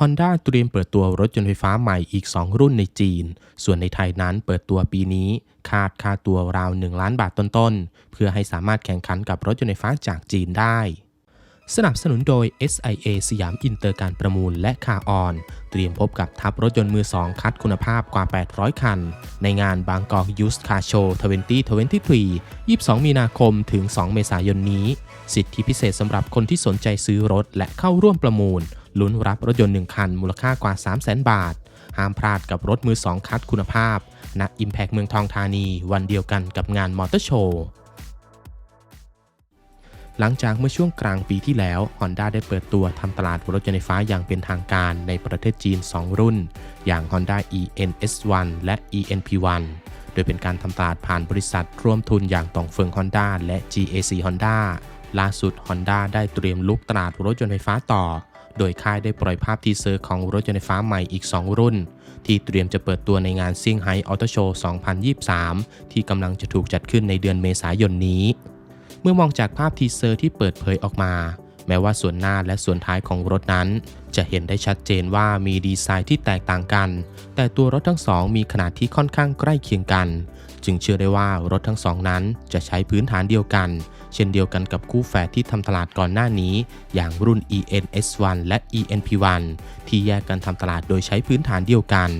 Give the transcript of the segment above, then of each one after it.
Honda เตรียมเปิดตัวรถยนต์ไฟฟ้าใหม่อีก 2 รุ่นในจีน ส่วนในไทยนั้นเปิดตัวปีนี้ คาดค่าตัวราว 1 ล้านบาทต้นๆ เพื่อให้สามารถแข่งขันกับรถยนต์ไฟฟ้าจากจีนได้ สนับสนุนโดย SIA สยามอินเตอร์การประมูลและคาออน เตรียมพบกับทัพรถยนต์มือ2คัดคุณภาพกว่า 800 คัน ในงานบางกอกยูสคาโชว์2023 22 มีนาคมถึง 2 เมษายนนี้ สิทธิพิเศษสำหรับคนที่สนใจซื้อรถและเข้าร่วมประมูล ลุ้นรับรถยนต์ 1 คัน มูลค่ากว่า 300,000 บาท ห้ามพลาดกับรถมือ 2 คัดคุณภาพ ณ Impact เมืองทองธานี วันเดียวกันกับงานมอเตอร์โชว์หลังจากเมื่อช่วงกลางปีที่แล้ว Honda ได้เปิดตัวทำตลาดรถยนต์ไฟฟ้าอย่างเป็นทางการในประเทศจีน 2 รุ่น อย่าง Honda ENS1 และ ENP1 โดยเป็นการทำตลาดผ่านบริษัทร่วมทุนอย่างตองเฟิง Honda และ GAC Honda ล่าสุด Honda ได้เตรียมลุกตลาดรถยนต์ไฟฟ้าต่อ โดยค่ายได้ปล่อยภาพทีเซอร์ของรถยนต์ไฟฟ้าใหม่อีก 2 รุ่น ที่เตรียมจะเปิดตัวในงานเซี่ยงไฮ้ออโตโชว์ 2023 ที่กำลังจะถูกจัดขึ้นในเดือนเมษายนนี้ เมื่อมองจากภาพทีเซอร์ที่เปิดเผยออกมา แม้ว่าส่วนหน้าและส่วนท้ายของรถนั้น จะเห็นได้ชัดเจนว่ามีดีไซน์ที่แตกต่างกัน แต่ตัวรถทั้งสองมีขนาดที่ค่อนข้างใกล้เคียงกัน จึงเชื่อได้ว่ารถทั้งสองนั้นจะใช้พื้นฐานเดียวกัน เช่นเดียวกันกับคู่แฝดที่ทำตลาดก่อนหน้านี้ อย่างรุ่น ENS1 และ ENP1 ที่แยกกันทำตลาดโดยใช้พื้นฐานเดียวกัน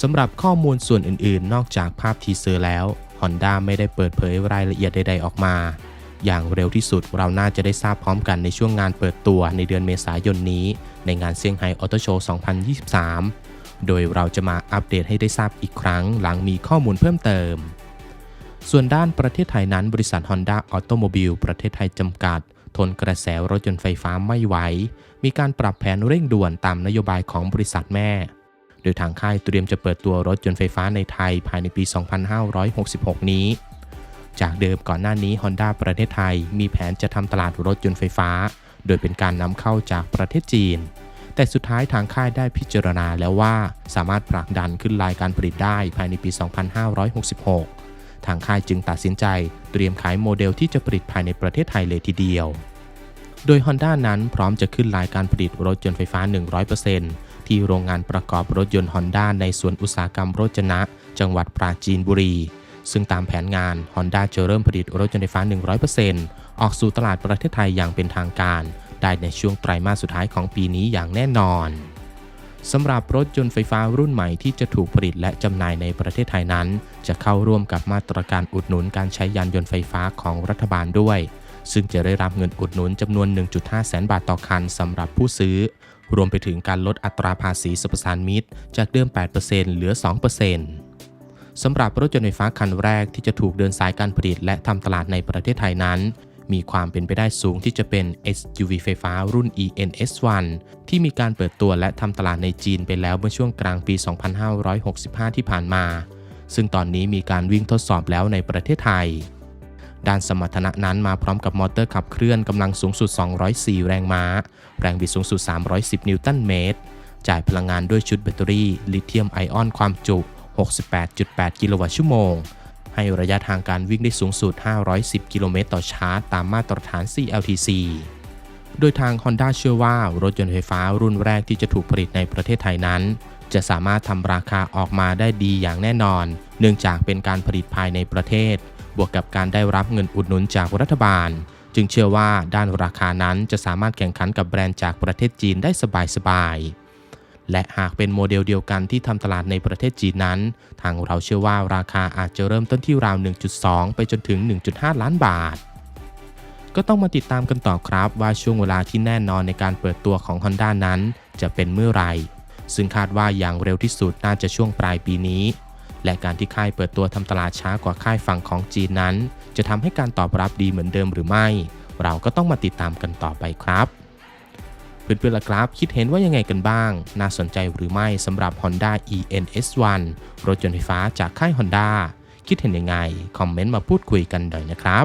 สำหรับข้อมูลส่วนอื่นๆ นอกจากภาพทีเซอร์แล้ว Honda ไม่ได้เปิดเผยรายละเอียดใด ๆ ออกมา อย่างเร็วที่สุดเราน่าจะได้ทราบพร้อมกันในช่วงงานเปิดตัวในเดือนเมษายนนี้ ในงานเซี่ยงไฮ้ออโตโชว์ 2023 โดยเราจะมาอัปเดตให้ได้ทราบอีกครั้งหลังมีข้อมูลเพิ่มเติม ส่วนด้านประเทศไทยนั้นบริษัท Honda Automobile ประเทศไทยจำกัด ทนกระแสรถยนต์ไฟฟ้าไม่ไหว มีการปรับแผนเร่งด่วนตามนโยบายของบริษัทแม่ โดยทางค่ายเตรียมจะเปิดตัวรถยนต์ไฟฟ้าในไทยภายในปี 2566 นี้ จากเดิมก่อนหน้านี้ Honda ประเทศไทย มีแผนจะทำตลาดรถยนต์ไฟฟ้า โดยเป็นการนำเข้าจากประเทศจีน แต่สุดท้ายทางค่ายได้พิจารณาแล้วว่าสามารถผลักดันขึ้นรายการผลิตได้ภายในปี 2566 ทางค่ายจึงตัดสินใจเตรียมขายโมเดลที่จะผลิตภายในประเทศไทยเลยทีเดียว โดย Honda นั้นพร้อมจะขึ้นรายการผลิตรถยนต์ไฟฟ้า 100%ที่โรงงานประกอบรถยนต์ Honda ในสวนอุตสาหกรรมโรจนะ จังหวัดปราจีนบุรี ซึ่งตามแผนงาน Honda จะเริ่มผลิตรถยนต์ไฟฟ้า 100%ออกสู่ตลาดประเทศไทยอย่างเป็นทางการ ได้ในช่วงไตรมาสสุดท้ายของปีนี้อย่างแน่นอนสำหรับรถยนต์ไฟฟ้ารุ่นใหม่ที่จะถูกผลิตและจำหน่ายในประเทศไทยนั้น จะเข้าร่วมกับมาตรการอุดหนุนการใช้ยานยนต์ไฟฟ้าของรัฐบาลด้วย ซึ่งจะได้รับเงินอุดหนุนจำนวน 1.5 แสนบาทต่อคันสำหรับผู้ซื้อ รวมไปถึงการลดอัตราภาษีสรรพสานมิตร จากเดิม 8%เหลือ 2% สำหรับรถยนต์ไฟฟ้าคันแรกที่จะถูกเดินสายการผลิตและทำตลาดในประเทศไทยนั้น มีความเป็นไปได้สูงที่จะเป็น SUV ไฟฟ้ารุ่น ENS1 ที่มีการเปิดตัวและทำตลาดในจีนไปแล้วเมื่อช่วงกลางปี 2565 ที่ผ่านมา ซึ่งตอนนี้มีการวิ่งทดสอบแล้วในประเทศไทย ด้านสมรรถนะนั้นมาพร้อมกับมอเตอร์ขับเคลื่อนกำลังสูงสุด 204 แรงม้า แรงบิดสูงสุด 310 นิวตันเมตร จ่ายพลังงานด้วยชุดแบตเตอรี่ลิเธียมไอออนความจุ 68.8 กิโลวัตต์ชั่วโมง ให้ระยะทางการวิ่งได้สูงสุด 510 กิโลเมตรต่อชาร์จ ตามมาตรฐาน CLTC โดยทาง Honda เชื่อว่ารถยนต์ไฟฟ้ารุ่นแรกที่จะถูกผลิตในประเทศไทยนั้น จะสามารถทำราคาออกมาได้ดีอย่างแน่นอน เนื่องจากเป็นการผลิตภายในประเทศ บวกกับการได้รับเงินอุดหนุนจากรัฐบาล จึงเชื่อว่าด้านราคานั้นจะสามารถแข่งขันกับแบรนด์จากประเทศจีนได้สบายๆ และหากเป็นโมเดลเดียวกันที่ทำตลาดในประเทศจีนนั้น ทางเราเชื่อว่าราคาอาจจะเริ่มต้นที่ราว 1.2 ไปจนถึง 1.5 ล้านบาท ก็ต้องมาติดตามกันต่อครับว่าช่วงเวลาที่แน่นอนในการเปิดตัวของ Honda นั้น จะเป็นเมื่อไหร่ ซึ่งคาดว่าอย่างเร็วที่สุดน่าจะช่วงปลายปีนี้ และการที่ค่ายเปิดตัวทำตลาดช้ากว่าค่ายฝั่งของจีนนั้น จะทำให้การตอบรับดีเหมือนเดิมหรือไม่ เราก็ต้องมาติดตามกันต่อไปครับ เพื่อนๆล่ะครับ คิดเห็นว่ายังไงกันบ้าง น่าสนใจหรือไม่สำหรับ Honda ENS1 รถยนต์ไฟฟ้าจากค่าย Honda คิดเห็นยังไง คอมเมนต์มาพูดคุยกันหน่อยนะครับ